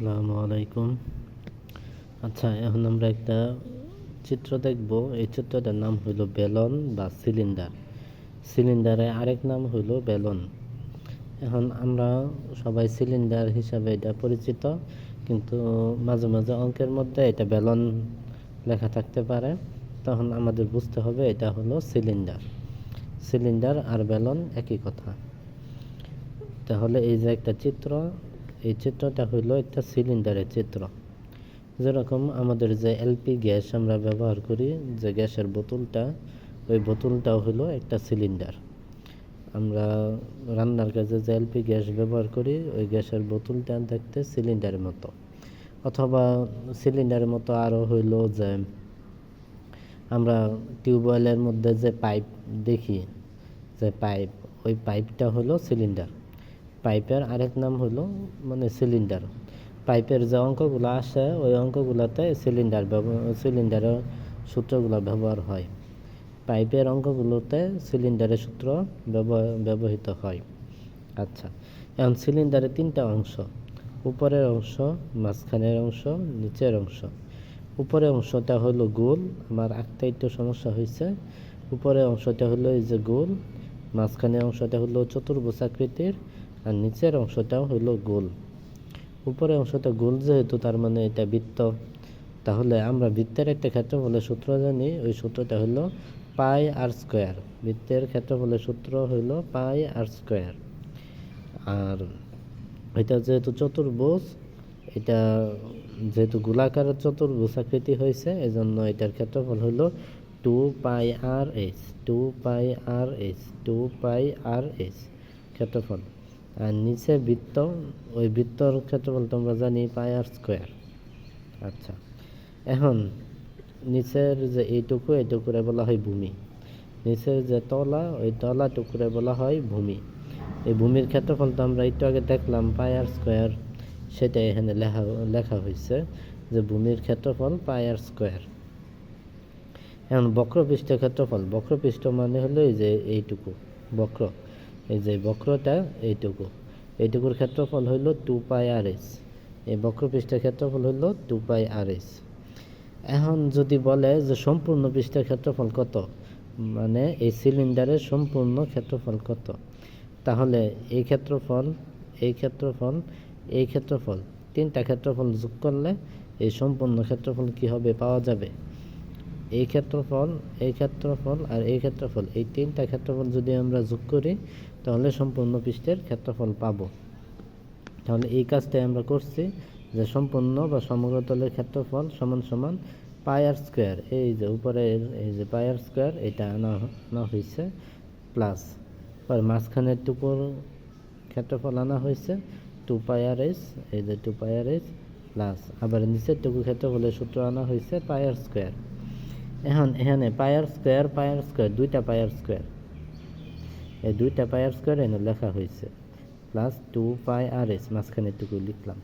আসসালামু আলাইকুম। আচ্ছা এখন আমরা একটা চিত্র দেখব। এই চিত্রটার নাম হইল বেলন বা সিলিন্ডার। সিলিন্ডারের আরেক নাম হইল বেলন। এখন আমরা সবাই সিলিন্ডার হিসাবে এটা পরিচিত, কিন্তু মাঝে মাঝে অঙ্কের মধ্যে এটা বেলন লেখা থাকতে পারে। তখন আমাদের বুঝতে হবে এটা হলো সিলিন্ডার। সিলিন্ডার আর বেলন একই কথা। তাহলে এই যে একটা চিত্র এই চিত্রটা হইল একটা সিলিন্ডারের চিত্র। যেরকম আমাদের যে এলপি গ্যাস আমরা ব্যবহার করি, যে গ্যাসের বোতলটা, ওই বোতলটাও হলো একটা সিলিন্ডার। আমরা রান্নার কাজে যে এলপি গ্যাস ব্যবহার করি, ওই গ্যাসের বোতলটা দেখতে সিলিন্ডারের মতো। অথবা সিলিন্ডারের মতো আরও হইল যে আমরা টিউবওয়েলের মধ্যে যে পাইপ দেখি, যে পাইপ, ওই পাইপটা হলো সিলিন্ডার। পাইপের আরেক নাম হলো মানে সিলিন্ডার পাইপের যে অঙ্কগুলো আসে, ওই অঙ্কগুলোতে সিলিন্ডার সিলিন্ডারের সূত্রগুলো ব্যবহার হয়। পাইপের অঙ্কগুলোতে সিলিন্ডারের সূত্র ব্যবহৃত হয়। আচ্ছা এখন সিলিন্ডারের তিনটা অংশ। উপরের অংশ, মাঝখানের অংশ, নিচের অংশ। উপরের অংশটা হলো গোল, আমার আঁকতে একটু সমস্যা হয়েছে। উপরের অংশটা হলো এই যে গোল, মাঝখানের অংশটা হলো চতুর্ভুজ আকৃতির। আর নিচের অংশটাও হলো গোল। উপরের অংশটা গোল যেহেতু, তার মানে এটা বৃত্ত। তাহলে আমরা বৃত্তের একটা ক্ষেত্রফলের সূত্র জানি, ওই সূত্রটা হলো পাই আর স্কোয়ার। বৃত্তের ক্ষেত্রফলের সূত্র হলো পাই আর স্কোয়ার। আর এটা যেহেতু চতুর্ভুজ, এটা যেহেতু গোলাকারের চতুর্ভুজ আকৃতি হয়েছে, এজন্য এটার ক্ষেত্রফল হলো two pi R H, two pi R H, two pi R H ক্ষেত্রফল। আর নিচে বৃত্ত, ওই বৃত্তর ক্ষেত্রফল তোমরা জানি পাই আর স্কোয়ার। আচ্ছা এখন নিচের যে এইটুকু, এইটুকুরে বলা হয় ভূমি। নিচের যে তলা, ওই তলা টুকুরে বলা হয় ভূমি। এই ভূমির ক্ষেত্রফল তো আমরা একটু আগে দেখলাম, পাই আর স্কোয়ার। সেটা এখানে লেখা লেখা হয়েছে যে ভূমির ক্ষেত্রফল পাই আর স্কোয়ার। এখন বক্রপৃষ্ঠের ক্ষেত্রফল, বক্রপৃষ্ঠ মানে হলো এই যে এইটুকু, বক্র। এই যে বক্রটা এইটুকু। এইটুকুর ক্ষেত্রফল হইল টু পাই আর এস। এই বক্রপৃষ্ঠের ক্ষেত্রফল হইল টু পাই আর এস। এখন যদি বলে যে সম্পূর্ণ পৃষ্ঠের ক্ষেত্রফল কত? মানে এই সিলিন্ডারের সম্পূর্ণ ক্ষেত্রফল কত? তাহলে এই ক্ষেত্রফল এই ক্ষেত্রফল এই ক্ষেত্রফল, তিনটা ক্ষেত্রফল যোগ করলে এই সম্পূর্ণ ক্ষেত্রফল কি হবে? পাওয়া যাবে। এই ক্ষেত্রফল এই ক্ষেত্রফল আর এই ক্ষেত্রফল, এই তিনটা ক্ষেত্রফল যদি আমরা যোগ করি, তাহলে সম্পূর্ণ পৃষ্ঠের ক্ষেত্রফল পাব। তাহলে এই কাজটাই আমরা করছি, যে সম্পূর্ণ বা সমগ্র তলের ক্ষেত্রফল সমান সমান পায়ার স্কোয়ার। এই যে উপরে এই যে পায়ার স্কোয়ার, এটা আনা হয়েছে প্লাস। পরে মাঝখানের টুকুর ক্ষেত্রফল আনা হয়েছে টু পায়ার এস এই যে টু পায়ার এস প্লাস। আবার নিচের টুকু ক্ষেত্রফলের সূত্র আনা হয়েছে পায়ার স্কোয়ার। এখন, এখানে পায়ার স্কোয়ার পায়ার স্কোয়ার দুইটা পায়ার স্কোয়ার এই দুইটা পায়ার স্কোয়ার এখানে লেখা হয়েছে। Plus two pi R S মাঝখানে টুকু লিখলাম।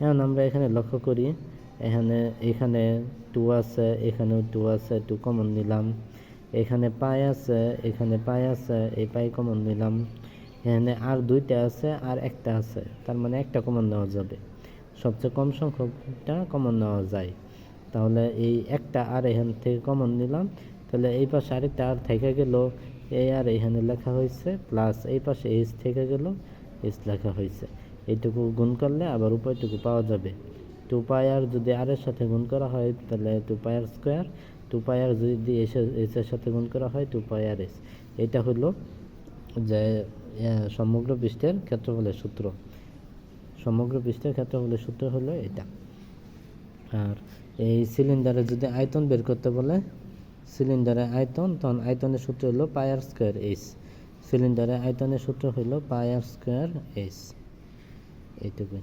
এখন আমরা এখানে লক্ষ্য করি, এখানে এখানে টু আছে, এখানেও টু আছে টু কমন নিলাম। এখানে পাই আছে, এখানে পাই আছে, এই পাই কমন নিলাম। এখানে আর দুইটা আছে, আর একটা আছে। তার মানে একটা কমন নেওয়া যাবে। সবচেয়ে কম সংখ্যকটা কমন নেওয়া যায়। তাহলে এই একটা আর এখান থেকে কমন নিলাম। তাহলে এই পাশে আরেকটা আর থেকে গেল। এই আর এখানে লেখা হয়েছে প্লাস এই পাশে এইচ থেকে গেল এস লেখা হয়েছে। এইটুকু গুণ করলে আবার উপায়টুকু পাওয়া যাবে। টু পায়ার যদি আর এর সাথে গুণ করা হয়, তাহলে two pi r square two pi r যদি এস এর সাথে গুণ করা হয় টু পায়ার এস এটা হলো যে সমগ্র পৃষ্ঠের ক্ষেত্রফলের সূত্র। সমগ্র পৃষ্ঠের ক্ষেত্রফলের সূত্র হলো এটা। আর এই সিলিন্ডারে যদি আয়তন বের করতে বলে সিলিন্ডারের আয়তন, তখন আয়তনের সূত্র হলো পায়ার স্কোয়ার এইচ সিলিন্ডারের আয়তনের সূত্র হলো পায়ার স্কোয়ার এইচ এইটুকুই।